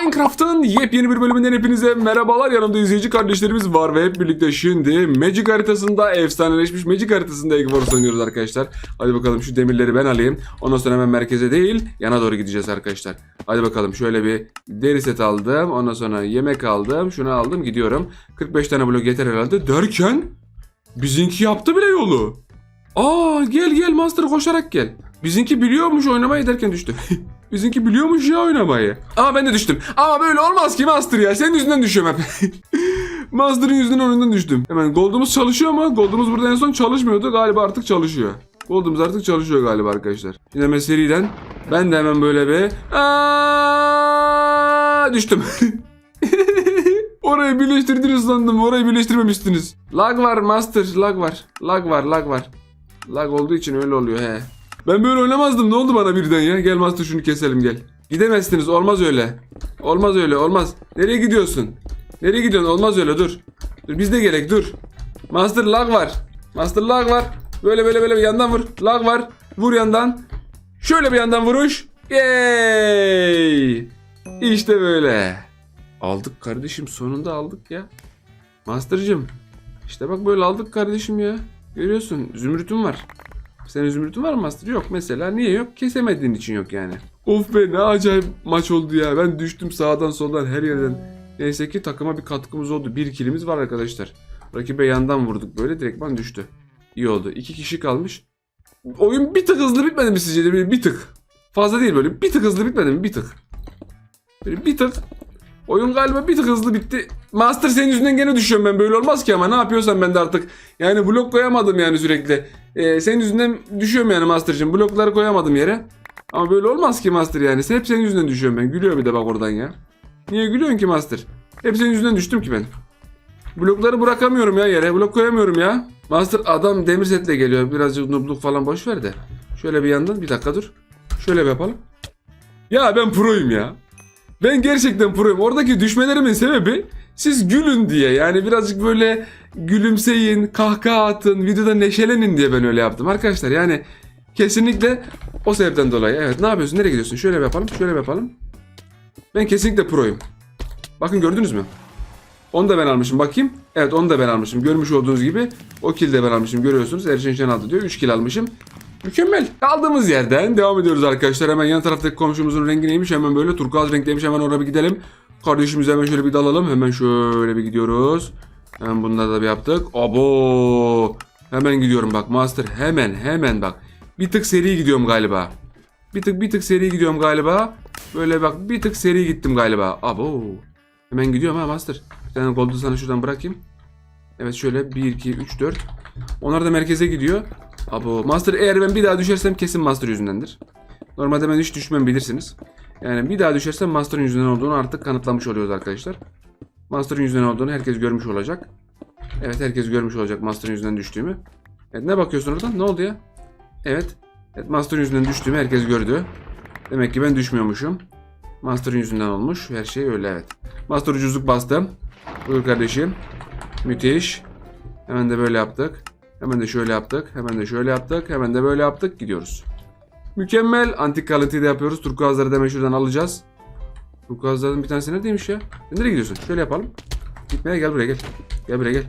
Minecraft'ın yepyeni bir bölümünden hepinize merhabalar. Yanımda izleyici kardeşlerimiz var ve hep birlikte şimdi Magic haritasında efsaneleşmiş Magic haritasında Egg Wars oynuyoruz arkadaşlar. Hadi bakalım şu demirleri ben alayım. Ondan sonra hemen merkeze değil yana doğru gideceğiz arkadaşlar. Hadi bakalım şöyle bir deri set aldım. Ondan sonra yemek aldım. Şunu aldım gidiyorum. 45 tane blok yeter herhalde derken bizimki yaptı bile yolu. Aa gel gel Master koşarak gel. Bizimki biliyormuş oynamayı derken düştü. Bizimki biliyormuş ya oynamayı. Ama ben de düştüm. Ama böyle olmaz ki Master ya. Senin yüzünden düşüyorum hep. Master'ın yüzünden oyundan düştüm. Hemen Gold'umuz çalışıyor mu? Gold'umuz burada en son çalışmıyordu. Galiba artık çalışıyor. Gold'umuz artık çalışıyor galiba arkadaşlar. Yine hemen. Ben de hemen böyle bir... Aa, düştüm. Orayı birleştirdiniz sandım. Orayı birleştirmemiştiniz. Lag var Master. Lag var. Lag var. Lag var. Lag olduğu için öyle oluyor he. Ben böyle oynamazdım. Ne oldu bana birden ya? Gel Master şunu keselim gel. Gidemezsiniz. Olmaz öyle. Olmaz öyle. Olmaz. Nereye gidiyorsun? Nereye gidiyorsun? Olmaz öyle. Dur. Dur biz de gerek. Dur. Master lag var. Master lag var. Böyle böyle böyle bir yandan vur. Lag var. Vur yandan. Şöyle bir yandan vuruş. Yay! İşte böyle. Aldık kardeşim. Sonunda aldık ya. Master'cım. İşte bak böyle aldık kardeşim ya. Görüyorsun. Zümrütüm var. Senin zümrütün var mı Master? Yok mesela. Niye yok? Kesemediğin için yok yani. Of be ne acayip maç oldu ya. Ben düştüm sağdan soldan her yerden. Neyse ki takıma bir katkımız oldu. Bir kilimiz var arkadaşlar. Rakibe yandan vurduk böyle direktman düştü. İyi oldu. İki kişi kalmış. Oyun bir tık hızlı bitmedi mi sizce de? Bir tık. Fazla değil böyle. Bir tık hızlı bitmedi mi? Bir tık. Böyle bir tık. Oyun galiba bir tık hızlı bitti. Master senin yüzünden gene düşüyorum ben. Böyle olmaz ki ama ne yapıyorsan ben de artık. Yani blok koyamadım yani sürekli. Ee, senin yüzünden düşüyorum yani Master'cığım. Blokları koyamadım yere. Ama böyle olmaz ki Master yani. Hep senin yüzünden düşüyorum ben. Gülüyor bir de bak oradan ya. Niye gülüyorsun ki Master? Hep senin yüzünden düştüm ki ben. Blokları bırakamıyorum ya yere. Blok koyamıyorum ya. Master adam demir setle geliyor. Birazcık nubluk falan boş ver de. Şöyle bir yandan bir dakika dur. Şöyle bir yapalım. Ya ben proyum ya. Ben gerçekten proyum. Oradaki düşmelerimin sebebi siz gülün diye. Yani birazcık böyle gülümseyin, kahkaha atın, videoda neşelenin diye ben öyle yaptım arkadaşlar. Yani kesinlikle o sebepten dolayı. Evet ne yapıyorsun? Nereye gidiyorsun? Şöyle yapalım, şöyle yapalım. Ben kesinlikle proyum. Bakın gördünüz mü? Onu da ben almışım. Bakayım. Evet onu da ben almışım. Görmüş olduğunuz gibi o kill de ben almışım. Görüyorsunuz. Erşen Şen aldı diyor. 3 kill almışım. Mükemmel. Kaldığımız yerden devam ediyoruz arkadaşlar. Hemen yan taraftaki komşumuzun rengi neymiş? Hemen böyle turkuaz renkliymiş. Hemen oraya bir gidelim. Kardeşimize hemen şöyle bir dalalım. Hemen şöyle bir gidiyoruz. Hemen bunları da bir yaptık. Abo. Hemen gidiyorum bak Master. Hemen hemen bak. Bir tık seri gidiyorum galiba. Bir tık bir tık seri gidiyorum galiba. Böyle bak bir tık seri gittim galiba. Abo. Hemen gidiyorum ha Master. Bir tane goldu sana şuradan bırakayım. Evet şöyle 1, 2, 3, 4. Onlar da merkeze gidiyor. Abo Master eğer ben bir daha düşersem kesin Master yüzündendir. Normalde ben hiç düşmem bilirsiniz. Yani bir daha düşersem Master'ın yüzünden olduğunu artık kanıtlamış oluyoruz arkadaşlar. Master'ın yüzünden olduğunu herkes görmüş olacak. Evet herkes görmüş olacak Master'ın yüzünden düştüğümü. Evet ne bakıyorsun orada? Ne oldu ya? Evet. Evet Master'ın yüzünden düştüğümü herkes gördü. Demek ki ben düşmüyormuşum. Master'ın yüzünden olmuş. Her şey öyle evet. Master ucuzluk bastım. Buyur kardeşim. Müthiş. Hemen de böyle yaptık. Hemen de şöyle yaptık. Hemen de şöyle yaptık. Hemen de böyle yaptık. Gidiyoruz. Mükemmel. Antik kalıntıyı da yapıyoruz. Turkuazları da hemen şuradan alacağız. Turkuazların bir tanesi neredeymiş ya? Sen nereye gidiyorsun? Şöyle yapalım. Gitmeye gel buraya gel. Gel buraya gel.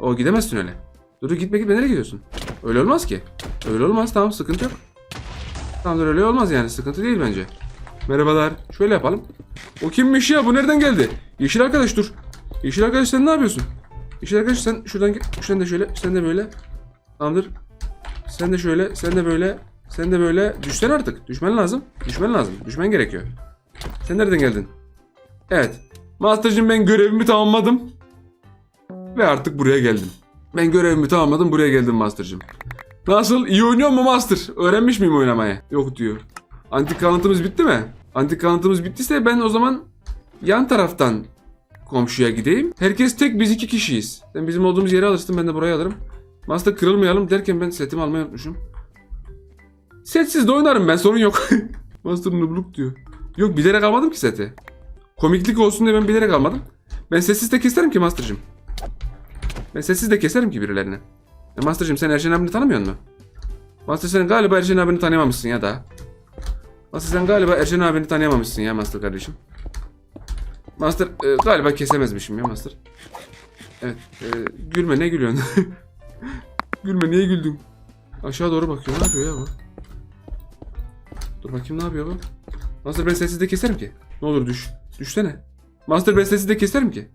O gidemezsin öyle. Dur dur gitme gitme nereye gidiyorsun? Öyle olmaz ki. Öyle olmaz tamam sıkıntı yok. Tamam dur öyle olmaz yani sıkıntı değil bence. Merhabalar. Şöyle yapalım. O kimmiş ya? Bu nereden geldi? Yeşil arkadaş dur. Yeşil arkadaş sen ne yapıyorsun? Yeşil arkadaş sen şuradan. Sen de şöyle. Sen de böyle. Tamamdır. Sen de şöyle. Sen de böyle. Sen de böyle. Düşsen artık. Düşmen lazım. Düşmen lazım. Düşmen gerekiyor. Sen nereden geldin? Evet. Master'cığım ben görevimi tamamladım. Ve artık buraya geldim. Ben görevimi tamamladım. Buraya geldim Master'cığım. Nasıl? İyi oynuyor mu Master? Öğrenmiş miyim oynamayı? Yok diyor. Antik kalıntımız bitti mi? Antik kalıntımız bittiyse ben o zaman yan taraftan komşuya gideyim. Herkes tek biz iki kişiyiz. Sen bizim olduğumuz yere alırsın ben de buraya alırım. Master kırılmayalım derken ben setimi almayı unutmuşum. Setsiz de oynarım ben sorun yok. Master nubluk diyor. Yok bilerek almadım ki seti. Komiklik olsun diye ben bilerek almadım. Ben sessiz de keserim ki Master'cığım. Ben sessiz de keserim ki birilerini. Ya Master'cığım sen Erşen abini tanımıyor musun? Master sen galiba Erşen abini tanıyamamışsın ya da. Master sen galiba Erşen abini tanıyamamışsın ya Master kardeşim. Master e, galiba kesemezmişim ya Master. Evet. e, gülme ne gülüyorsun? gülme niye güldün? Aşağı doğru bakıyor. Ne yapıyor ya bu? Dur bakayım ne yapıyor bu? Master ben sessiz de keserim ki. Ne olur düş. Düşsene. Master ben sessiz de keserim ki.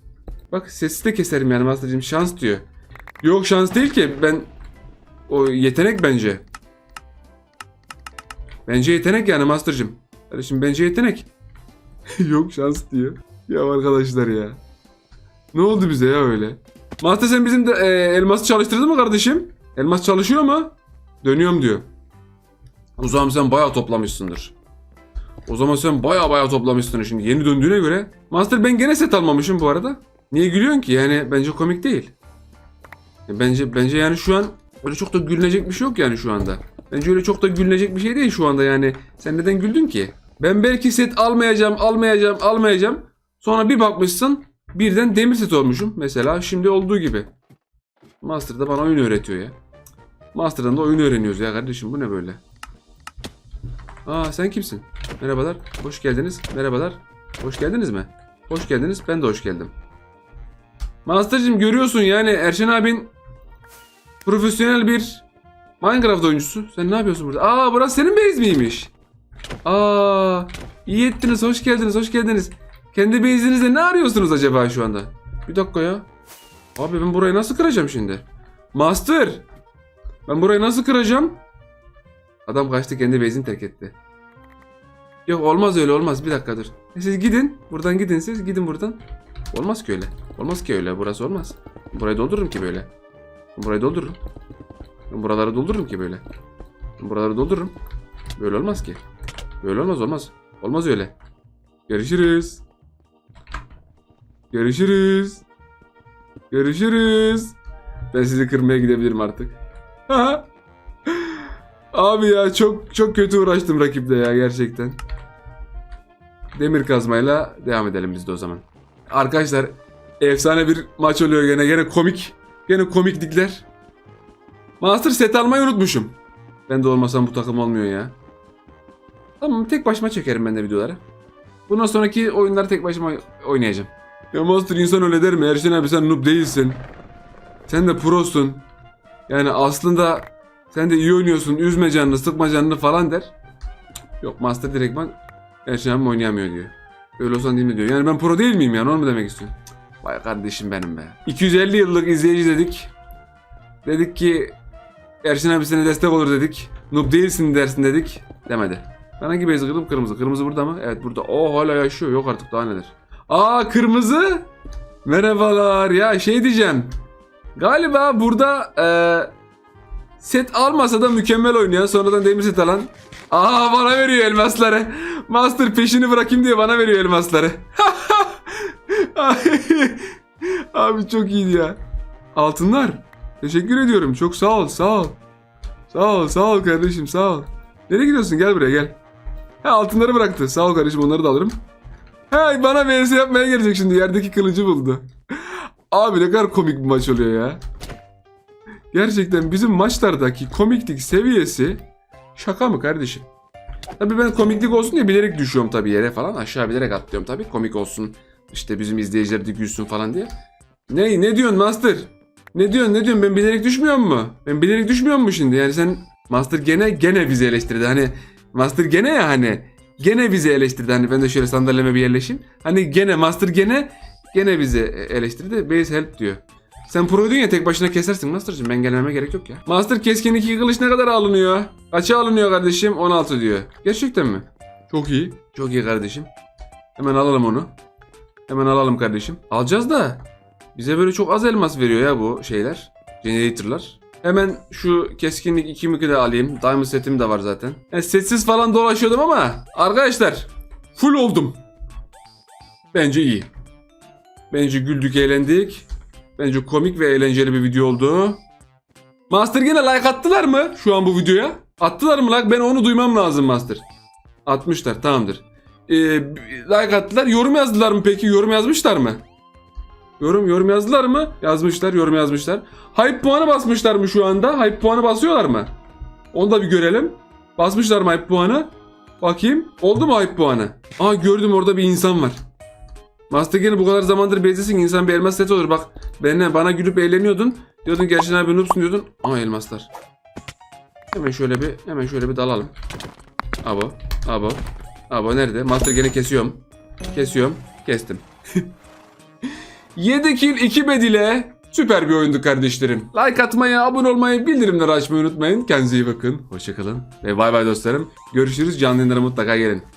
Bak sessiz de keserim yani Master'cığım şans diyor. Yok şans değil ki ben o yetenek bence. Bence yetenek yani Master'cığım. Kardeşim bence yetenek. Yok şans diyor. Ya arkadaşlar ya. Ne oldu bize ya öyle? Master sen bizim de e, elması çalıştırdın mı kardeşim? Elmas çalışıyor mu? Dönüyorum diyor. O zaman sen bayağı toplamışsındır. O zaman sen bayağı bayağı toplamışsın şimdi yeni döndüğüne göre. Master ben gene set almamışım bu arada. Niye gülüyorsun ki? Yani bence komik değil. Bence bence yani şu an öyle çok da gülünecek bir şey yok yani şu anda. Bence öyle çok da gülünecek bir şey değil şu anda yani. Sen neden güldün ki? Ben belki set almayacağım, almayacağım, almayacağım. Sonra bir bakmışsın birden demir set olmuşum. Mesela şimdi olduğu gibi. Master da bana oyun öğretiyor ya. Master'dan da oyun öğreniyoruz ya kardeşim bu ne böyle? Aa sen kimsin? Merhabalar. Hoş geldiniz. Merhabalar. Hoş geldiniz mi? Hoş geldiniz. Ben de hoş geldim. Master'cığım görüyorsun yani Erşen abin profesyonel bir Minecraft oyuncusu. Sen ne yapıyorsun burada? Aa burası senin base miymiş? Aa iyi ettiniz. Hoş geldiniz. Hoş geldiniz. Kendi base'inizde ne arıyorsunuz acaba şu anda? Bir dakika ya. Abi ben burayı nasıl kıracağım şimdi? Master! Ben burayı nasıl kıracağım? Adam kaçtı kendi base'ini terk etti. Yok olmaz öyle olmaz. Bir dakika dur. E, Siz gidin. Buradan gidin siz. Gidin buradan. Olmaz ki öyle. Olmaz ki öyle. Burası olmaz. Burayı doldururum ki böyle. Burayı doldururum. Buraları doldururum ki böyle. Buraları doldururum. Böyle olmaz ki. Böyle olmaz olmaz. Olmaz öyle. Görüşürüz. Görüşürüz. Görüşürüz. Ben sizi kırmaya gidebilirim artık. Abi ya çok çok kötü uğraştım rakiple ya gerçekten. Demir kazmayla devam edelim biz de o zaman. Arkadaşlar efsane bir maç oluyor gene. Gene komik. Gene komiklikler. Master set almayı unutmuşum. Ben de olmasam bu takım olmuyor ya. Tamam tek başıma çekerim ben de videoları. Bundan sonraki oyunları tek başıma oynayacağım. Ya Master insan öyle der mi? Erşen abi sen noob değilsin. Sen de prosun. Yani aslında sen de iyi oynuyorsun. Üzme canını, sıkma canını falan der. Yok Master direktman Erşen abim oynayamıyor diyor. Öyle olsan değil mi diyor. Yani ben pro değil miyim yani onu mu demek istiyorsun? Vay kardeşim benim be. 250 yıllık izleyici dedik. Dedik ki Erşen abi sana destek olur dedik. Noob değilsin dersin dedik. Demedi. Ben hangi beyaz kırdım? Kırmızı. Kırmızı burada mı? Evet burada. O hala yaşıyor. Yok artık daha neler. Aa kırmızı. Merhabalar. Ya şey diyeceğim. Galiba burada eee, set almasa da mükemmel oynayan sonradan demir set alan. Aa bana veriyor elmasları. Master peşini bırakayım diye bana veriyor elmasları. Abi çok iyiydi ya. Altınlar. Teşekkür ediyorum. Çok sağ ol, sağ ol. Sağ ol, sağ ol kardeşim, sağ ol. Nereye gidiyorsun? Gel buraya gel. Ha altınları bıraktı. Sağ ol kardeşim onları da alırım. Hey bana VS yapmaya gelecek şimdi. Yerdeki kılıcı buldu. Abi ne kadar komik bir maç oluyor ya. Gerçekten bizim maçlardaki komiklik seviyesi şaka mı kardeşim? Tabii ben komiklik olsun diye bilerek düşüyorum tabii yere falan. Aşağı bilerek atlıyorum tabii. Komik olsun. İşte bizim izleyiciler de gülsün falan diye. Ne ne diyorsun Master? Ne diyorsun ne diyorsun ben bilerek düşmüyor mu? Ben bilerek düşmüyor mu şimdi? Yani sen Master gene gene bizi eleştirdi. Hani Master gene ya hani gene bizi eleştirdi. Hani ben de şöyle sandalyeme bir yerleşeyim. Hani gene Master gene gene bizi eleştirdi. Base help diyor. Sen proydun ya tek başına kesersin Master'cığım. Ben gelmeme gerek yok ya. Master keskin iki kılıç ne kadar alınıyor? Kaça alınıyor kardeşim? 16 diyor. Gerçekten mi? Çok iyi. Çok iyi kardeşim. Hemen alalım onu. Hemen alalım kardeşim. Alacağız da. Bize böyle çok az elmas veriyor ya bu şeyler. Generator'lar. Hemen şu keskinlik 2 mükü de alayım. Diamond setim de var zaten. Yani setsiz falan dolaşıyordum ama arkadaşlar full oldum. Bence iyi. Bence güldük eğlendik. Bence komik ve eğlenceli bir video oldu. Master yine like attılar mı şu an bu videoya? Attılar mı like? Ben onu duymam lazım Master. Atmışlar tamamdır. Ee, like attılar. Yorum yazdılar mı peki? Yorum yazmışlar mı? Yorum yorum yazdılar mı? Yazmışlar, yorum yazmışlar. Hype puanı basmışlar mı şu anda? Hype puanı basıyorlar mı? Onu da bir görelim. Basmışlar mı hype puanı? Bakayım. Oldu mu hype puanı? Aa gördüm orada bir insan var. Master gene bu kadar zamandır bezdesin insan bir elmas seti olur bak. Benle bana gülüp eğleniyordun. Diyordun gerçekten abi noobsun diyordun. Ama elmaslar. Hemen şöyle bir hemen şöyle bir dalalım. Abo. Abo. Abo nerede? Master gene kesiyorum. Kesiyorum. Kestim. 7 kill 2 bed ile süper bir oyundu kardeşlerim. Like atmayı, abone olmayı, bildirimleri açmayı unutmayın. Kendinize iyi bakın. Hoşçakalın. Ve bay bay dostlarım. Görüşürüz. Canlı yayınlara mutlaka gelin.